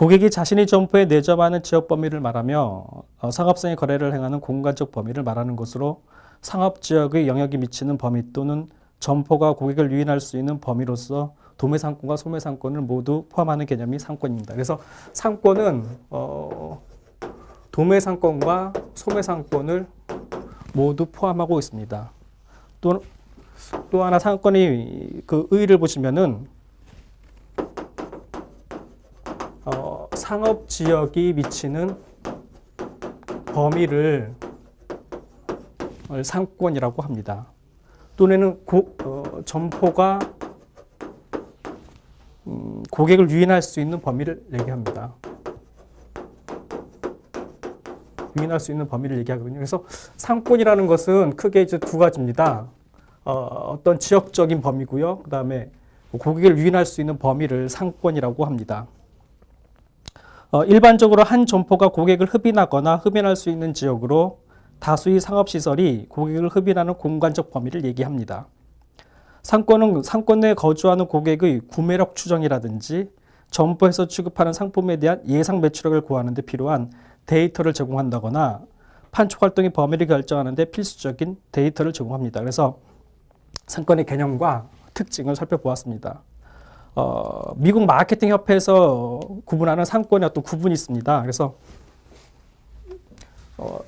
고객이 자신이 점포에 내점하는 지역 범위를 말하며 어, 상업성의 거래를 행하는 공간적 범위를 말하는 것으로 상업 지역의 영역이 미치는 범위 또는 점포가 고객을 유인할 수 있는 범위로서 도매 상권과 소매 상권을 모두 포함하는 개념이 상권입니다. 그래서 상권은 어, 도매 상권과 소매 상권을 모두 포함하고 있습니다. 또, 또 하나 상권의 그 의의를 보시면은 어, 상업 지역이 미치는 범위를 어, 상권이라고 합니다. 또는 고, 어, 점포가 음, 고객을 유인할 수 있는 범위를 얘기합니다. 유인할 수 있는 범위를 얘기하거든요. 그래서 상권이라는 것은 크게 이제 두 가지입니다. 어, 어떤 지역적인 범위고요. 그 다음에 고객을 유인할 수 있는 범위를 상권이라고 합니다. 어, 일반적으로 한 점포가 고객을 흡인하거나 흡인할 수 있는 지역으로 다수의 상업시설이 고객을 흡인하는 공간적 범위를 얘기합니다. 상권은 상권 내에 거주하는 고객의 구매력 추정이라든지 점포에서 취급하는 상품에 대한 예상 매출액을 구하는 데 필요한 데이터를 제공한다거나 판촉 활동의 범위를 결정하는 데 필수적인 데이터를 제공합니다. 그래서 상권의 개념과 특징을 살펴보았습니다. 어, 미국 마케팅 협회에서 구분하는 상권의 어떤 구분이 있습니다. 그래서 어,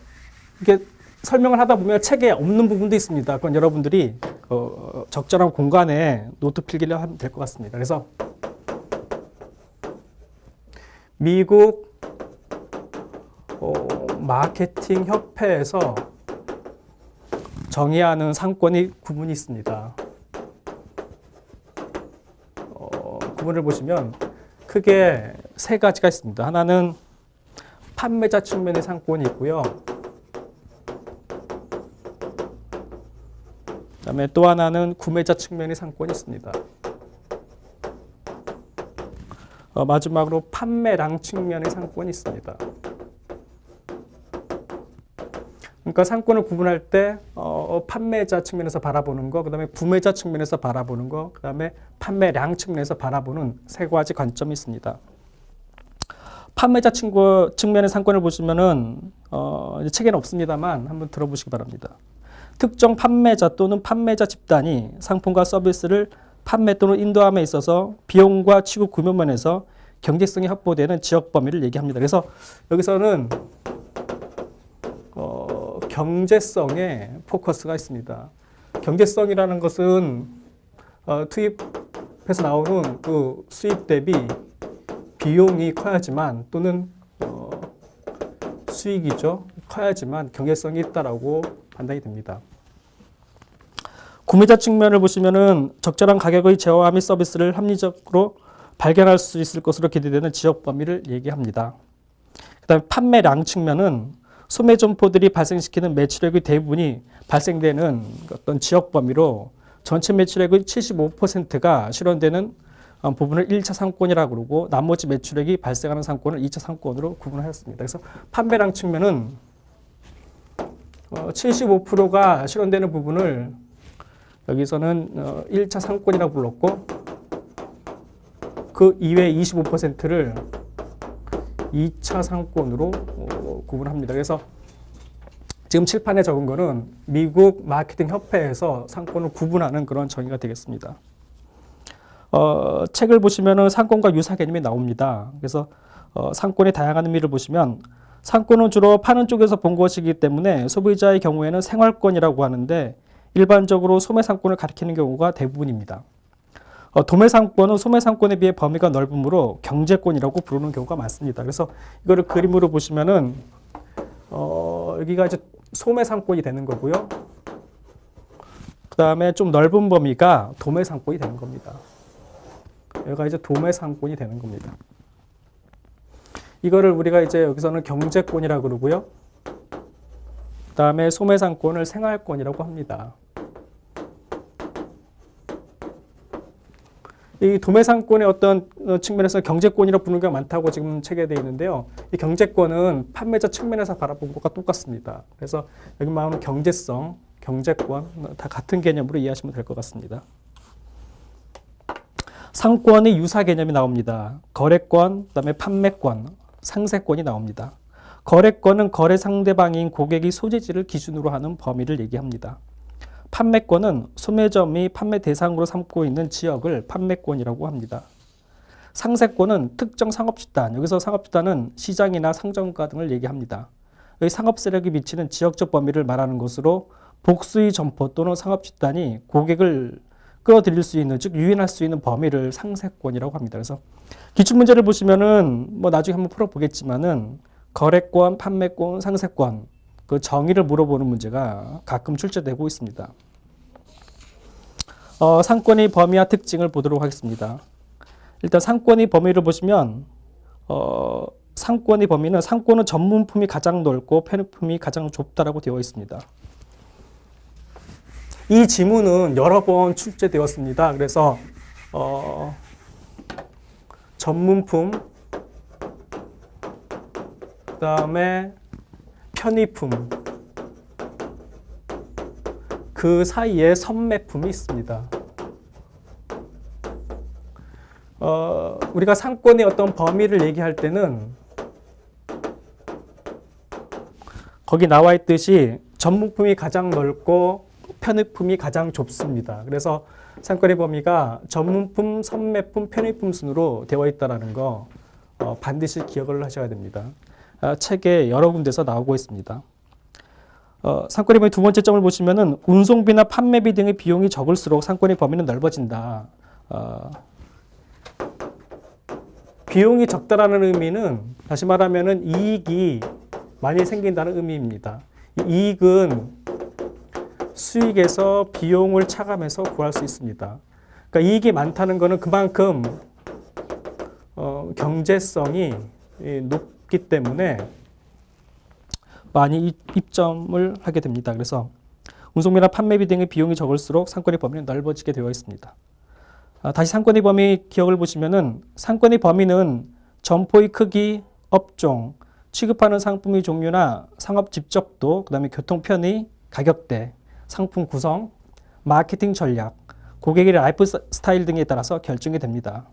이게 설명을 하다 보면 책에 없는 부분도 있습니다. 그건 여러분들이 어, 적절한 공간에 노트 필기를 하면 될 것 같습니다. 그래서 미국 어, 마케팅 협회에서 정의하는 상권의 구분이 있습니다. 어, 구분을 보시면 크게 세 가지가 있습니다. 하나는 판매자 측면의 상권이 있고요. 그다음에 또 하나는 구매자 측면의 상권이 있습니다. 어, 마지막으로 판매량 측면의 상권이 있습니다. 그러니까 상권을 구분할 때 어, 판매자 측면에서 바라보는 거, 그다음에 구매자 측면에서 바라보는 거, 그다음에 판매량 측면에서 바라보는 세 가지 관점이 있습니다. 판매자 친구, 측면의 상권을 보시면은 어, 책에는 없습니다만 한번 들어보시기 바랍니다. 특정 판매자 또는 판매자 집단이 상품과 서비스를 판매 또는 인도함에 있어서 비용과 취급 구매 면에서 경제성이 확보되는 지역 범위를 얘기합니다. 그래서 여기서는 어, 경제성에 포커스가 있습니다. 경제성이라는 것은 어, 투입해서 나오는 그 수입 대비 비용이 커야지만 또는 어, 수익이죠. 커야지만 경제성이 있다라고 판단이 됩니다. 구매자 측면을 보시면은 적절한 가격의 제어와 및 서비스를 합리적으로 발견할 수 있을 것으로 기대되는 지역 범위를 얘기합니다. 그다음에 판매량 측면은 소매 점포들이 발생시키는 매출액의 대부분이 발생되는 어떤 지역 범위로 전체 매출액의 75%가 실현되는 어, 부분을 1차 상권이라고 그러고 나머지 매출액이 발생하는 상권을 2차 상권으로 구분하였습니다. 그래서 판매량 측면은 75%가 실현되는 부분을 여기서는 1차 상권이라고 불렀고 그 이외 25%를 2차 상권으로 어, 구분합니다. 그래서 지금 칠판에 적은 거는 미국 마케팅 협회에서 상권을 구분하는 그런 정의가 되겠습니다. 어, 책을 보시면은 상권과 유사 개념이 나옵니다. 그래서 어, 상권의 다양한 의미를 보시면 상권은 주로 파는 쪽에서 본 것이기 때문에 소비자의 경우에는 생활권이라고 하는데 일반적으로 소매 상권을 가리키는 경우가 대부분입니다. 어, 도매 상권은 소매 상권에 비해 범위가 넓으므로 경제권이라고 부르는 경우가 많습니다. 그래서 이거를 그림으로 보시면은 어, 여기가 이제 소매 상권이 되는 거고요. 그 다음에 좀 넓은 범위가 도매 상권이 되는 겁니다. 여기가 이제 도매 상권이 되는 겁니다. 이거를 우리가 이제 여기서는 경제권이라고 그러고요. 그 다음에 소매상권을 생활권이라고 합니다. 이 도매상권의 어떤 측면에서 경제권이라고 부르는 경우가 많다고 지금 책에 되어 있는데요. 이 경제권은 판매자 측면에서 바라본 것과 똑같습니다. 그래서 여기 말하는 경제성, 경제권 다 같은 개념으로 이해하시면 될 것 같습니다. 상권의 유사 개념이 나옵니다. 거래권, 그다음에 판매권, 상세권이 나옵니다. 거래권은 거래 상대방인 고객이 소재지를 기준으로 하는 범위를 얘기합니다. 판매권은 소매점이 판매 대상으로 삼고 있는 지역을 판매권이라고 합니다. 상세권은 특정 상업집단, 여기서 상업집단은 시장이나 상점가 등을 얘기합니다. 의 상업 세력이 미치는 지역적 범위를 말하는 것으로 복수의 점포 또는 상업집단이 고객을 끌어들일 수 있는, 즉 유인할 수 있는 범위를 상세권이라고 합니다. 그래서 기출 문제를 보시면은 뭐 나중에 한번 풀어 보겠지만은 거래권, 판매권, 상세권 그 정의를 물어보는 문제가 가끔 출제되고 있습니다. 어, 상권의 범위와 특징을 보도록 하겠습니다. 일단 상권의 범위를 보시면 어, 상권의 범위는 상권은 전문품이 가장 넓고 편의품이 가장 좁다라고 되어 있습니다. 이 지문은 여러 번 출제되었습니다. 그래서 어, 전문품, 그다음에 편의품, 그 사이에 선매품이 있습니다. 어, 우리가 상권의 어떤 범위를 얘기할 때는 거기 나와 있듯이 전문품이 가장 넓고 편의품이 가장 좁습니다. 그래서 상권의 범위가 전문품, 선매품, 편의품 순으로 되어 있다는 거 어, 반드시 기억을 하셔야 됩니다. 아, 책에 여러 군데서 나오고 있습니다. 어, 상권의 두 번째 점을 보시면은 운송비나 판매비 등의 비용이 적을수록 상권의 범위는 넓어진다. 어, 비용이 적다라는 의미는 다시 말하면은 이익이 많이 생긴다는 의미입니다. 이 이익은 수익에서 비용을 차감해서 구할 수 있습니다. 그러니까 이익이 많다는 것은 그만큼 어, 경제성이 이, 높기 때문에 많이 입- 입점을 하게 됩니다. 그래서 운송비나 판매비 등의 비용이 적을수록 상권의 범위는 넓어지게 되어 있습니다. 아, 다시 상권의 범위 기억을 보시면은 상권의 범위는 점포의 크기, 업종, 취급하는 상품의 종류나 상업 집적도, 그다음에 교통 편의, 가격대, 상품 구성, 마케팅 전략, 고객의 라이프 스- 스타일 등에 따라서 결정이 됩니다.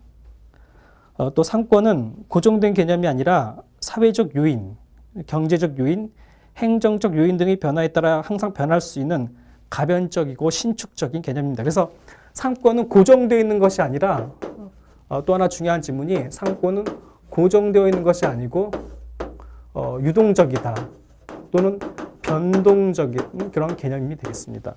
어, 또 상권은 고정된 개념이 아니라 사회적 요인, 경제적 요인, 행정적 요인 등의 변화에 따라 항상 변할 수 있는 가변적이고 신축적인 개념입니다. 그래서 상권은 고정되어 있는 것이 아니라 어, 또 하나 중요한 지문이 상권은 고정되어 있는 것이 아니고 어, 유동적이다 또는 변동적인 그런 개념이 되겠습니다.